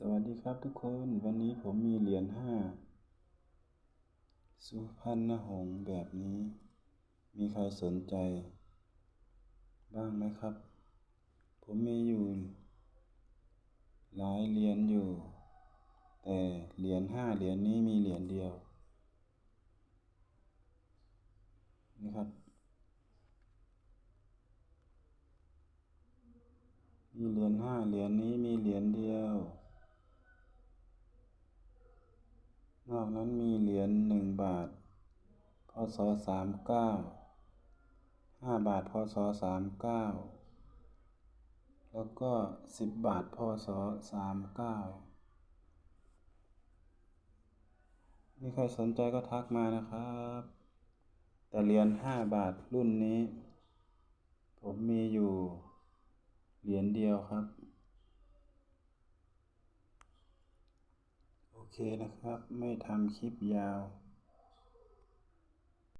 สวัสดีครับทุกคนวันนี้ผมมีเหรียญห้าสุพรรณหงส์แบบนี้ มีใครสนใจ บ้างไหมครับ ผมมีอยู่ หลายเหรียญอยู่ แต่เหรียญห้าเหรียญนี้มีเหรียญเดียวนี่ครับ มีเหรียญห้าเหรียญนี้มีเหรียญเดียว นอกนั้นมีเหรียญหนึ่งบาท พศสามเก้าห้าบาท พศสามเก้าแล้วก็สิบบาท พศสามเก้ามีใครสนใจก็ทักมานะครับ แต่เหรียญห้าบาทรุ่นนี้ ผมมีอยู่ เหรียญเดียวครับ โอ เคนะครับ ไม่ทำคลิปยาว